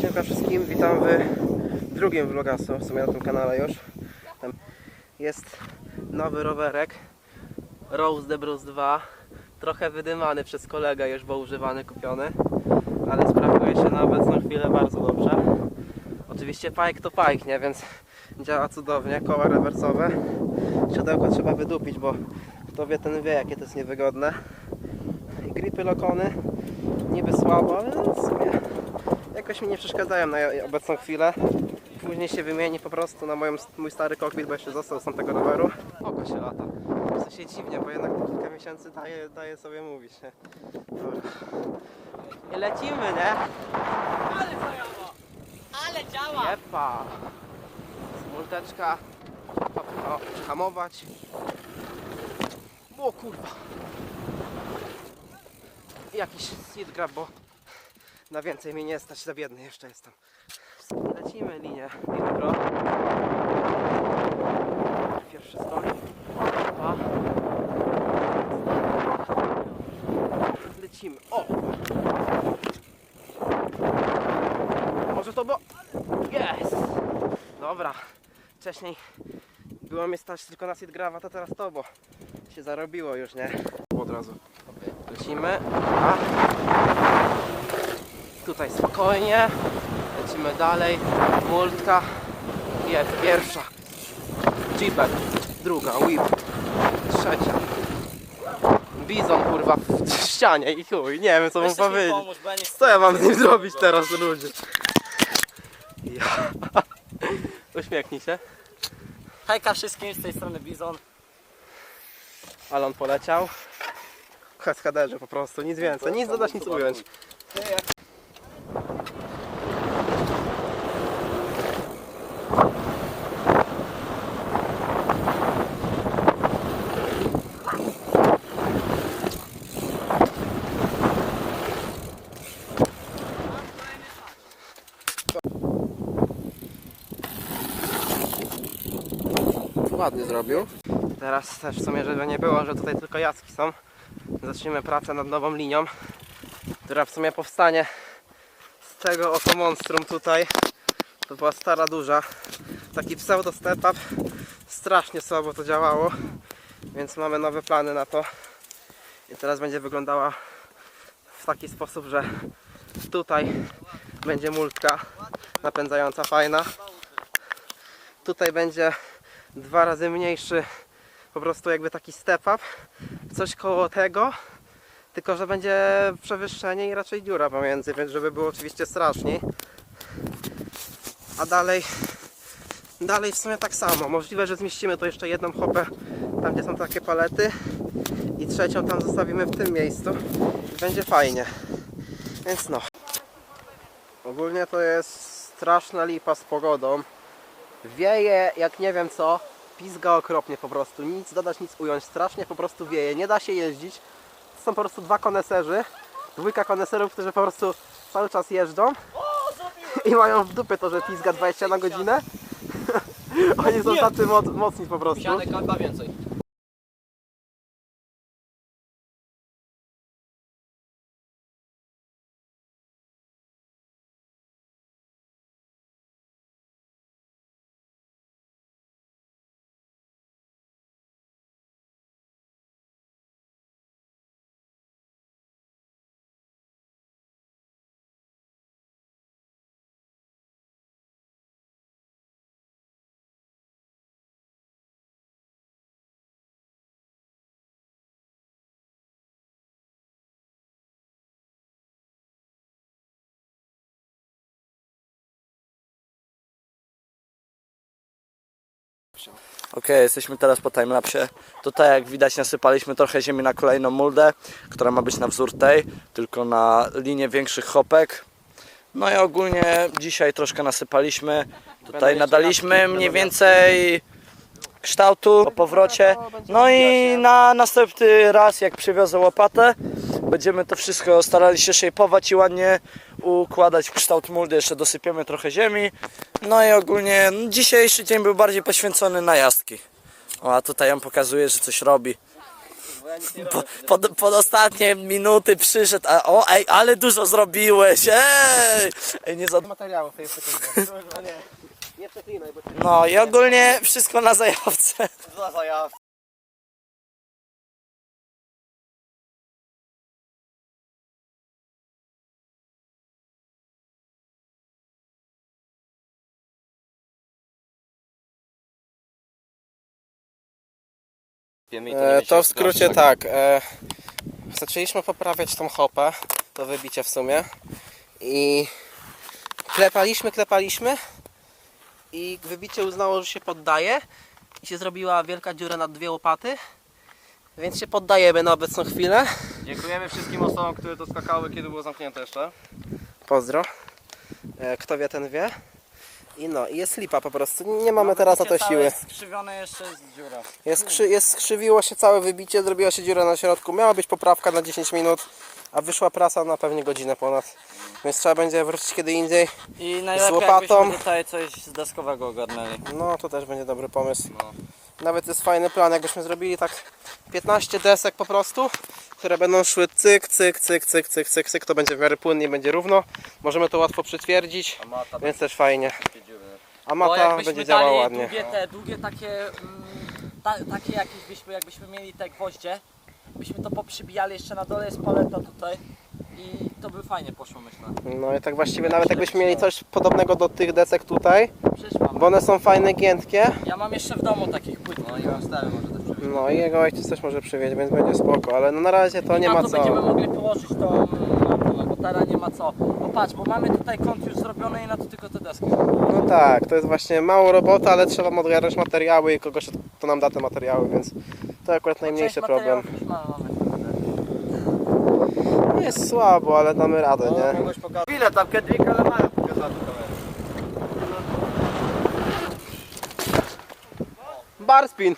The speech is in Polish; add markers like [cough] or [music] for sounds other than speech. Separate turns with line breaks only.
Siemka wszystkim, witam w drugim vlogasu, w sumie na tym kanale już. Tam Jest nowy rowerek Rose de Bruce 2 Trochę wydymany przez kolegę już, bo używany, kupiony Ale sprawuje się na obecną chwilę bardzo dobrze Oczywiście pike to pike, nie? Więc działa cudownie, koła rewersowe Siodełko trzeba wydupić, bo kto wie ten wie jakie to jest niewygodne gripy lokony niby słabo, ale w sumie jakoś mi nie przeszkadzają na obecną chwilę. Później się wymieni po prostu na moją, mój stary kokpit, bo jeszcze został z tamtego roweru. Oko się lata. W sensie dziwnie, bo jednak te kilka miesięcy daje, daje sobie mówić, nie? Dobra. I lecimy, nie?
Ale zajawa! Ale działa!
Jepa! Smulteczka. Hop, hamować. O kurwa! Jakiś seed grab, bo na więcej mnie nie stać, za biedny jeszcze jestem. Lecimy linię Pro. Pierwszy stoi. Dwa. Lecimy. O! Może to bo... Jest! Dobra. Wcześniej było mnie stać tylko na seed grava, to teraz to, bo się zarobiło już, nie? Od razu. Lecimy. A. Tutaj spokojnie. Lecimy dalej. Multka. Jest pierwsza. Jeepek. Druga. Whip. Trzecia. Bizon kurwa w [laughs] ścianie i chuj. Nie wiem co mam
mi
powiedzieć.
pomóż, bo ja nie
Co ja mam z nim zrobić teraz ludzie? Ja. [laughs] Uśmiechnij się.
Hejka wszystkim z tej strony Bizon.
Alon poleciał. Kaskaderze po prostu, nic więcej. Nic dodać, nic ująć. Ładnie zrobił. Teraz też w sumie, żeby nie było, że tutaj tylko jaski są, zaczniemy pracę nad nową linią, która w sumie powstanie z tego oto monstrum tutaj. To była stara duża, taki pseudo step up. Strasznie słabo to działało, więc mamy nowe plany na to. I teraz będzie wyglądała w taki sposób, że tutaj będzie multka napędzająca fajna. Tutaj będzie dwa razy mniejszy po prostu jakby taki step up coś koło tego tylko że będzie przewyższenie i raczej dziura pomiędzy więc żeby było oczywiście straszniej. A dalej dalej w sumie tak samo. Możliwe, że zmieścimy to jeszcze jedną hopę tam gdzie są takie palety i trzecią tam zostawimy w tym miejscu. Będzie fajnie. Więc no. Ogólnie to jest straszna lipa z pogodą Wieje jak nie wiem co, pizga okropnie po prostu, nic dodać, nic ująć, strasznie po prostu wieje, nie da się jeździć. To są po prostu dwa koneserzy, dwójka koneserów, którzy po prostu cały czas jeżdżą i mają w dupie to, że pizga 20 na godzinę. [laughs] Oni są tacy moc, mocni po prostu.
Sianek alba więcej.
Okej, jesteśmy teraz po timelapsie. Tutaj jak widać nasypaliśmy trochę ziemi na kolejną muldę, która ma być na wzór tej, tylko na linię większych hopek. No i ogólnie dzisiaj troszkę nasypaliśmy. Tutaj nadaliśmy mniej więcej kształtu po powrocie. No i na następny raz jak przywiozę łopatę, będziemy to wszystko starali się szejpować i ładnie układać w kształt muldy. Jeszcze dosypiemy trochę ziemi. No i ogólnie no, dzisiejszy dzień był bardziej poświęcony na jazdki. O, a tutaj ją pokazuje, że coś robi. Po, pod, pod ostatnie minuty przyszedł, a o ej, ale dużo zrobiłeś, ej! ej nie za...
Nie, [laughs] przeklinaj, bo cię...
No i ogólnie wszystko na zajawce.
Za zajaw.
E, to w skrócie tak. E, zaczęliśmy poprawiać tą hopę, to wybicie w sumie. I klepaliśmy, klepaliśmy. I wybicie uznało, że się poddaje. I się zrobiła wielka dziura na dwie łopaty. Więc się poddajemy na obecną chwilę.
Dziękujemy wszystkim osobom, które to skakały, kiedy było zamknięte jeszcze.
Pozdro. E, kto wie, ten wie. I no, i jest lipa po prostu. Nie mamy teraz na to siły.
Jest skrzywione jeszcze jest dziura.
Jest, skrzy, jest skrzywiło się całe wybicie, zrobiła się dziura na środku. Miała być poprawka na 10 minut, a wyszła prasa na pewnie godzinę ponad. Więc trzeba będzie wrócić kiedy indziej.
I
najlepiej łopatą. jakbyśmy
tutaj coś z deskowego ogarnęli.
No to też będzie dobry pomysł.
No.
Nawet jest fajny plan, jakbyśmy zrobili tak 15 desek po prostu, które będą szły cyk, cyk, cyk, cyk, cyk, cyk, cyk, to będzie w miarę płynnie, będzie równo. Możemy to łatwo przytwierdzić, więc też fajnie. A mata będzie działała
dali
ładnie.
Długie, te, długie takie, mm, ta, takie jakieś byśmy, jakbyśmy mieli te gwoździe, byśmy to poprzybijali jeszcze na dole jest paleta tutaj i to by fajnie poszło myślę.
No i tak właściwie nawet jakbyśmy mieli coś podobnego do tych desek tutaj,
Przecież mamy.
Bo one są fajne, giętkie.
Ja mam jeszcze w domu takich płyt. No i mam stary może też przywieźć.
No i jego ojciec też może przywieźć, więc będzie spoko, ale no na razie to
I
nie ma
to będziemy
co.
mogli położyć tą mapę, no bo teraz nie ma co. Bo patrz, bo mamy tutaj kąt już zrobiony i na to tylko te deski.
No tak, to jest właśnie mało roboty, ale trzeba odgarnąć materiały i kogoś to nam da te materiały, więc to akurat najmniejszy
Część
problem.
materiałów już mamy, mamy.
Jest słabo, ale damy radę, nie?
Mogłeś pokazać. Ile tam Kedwika Lemara pokazała do barra
spin.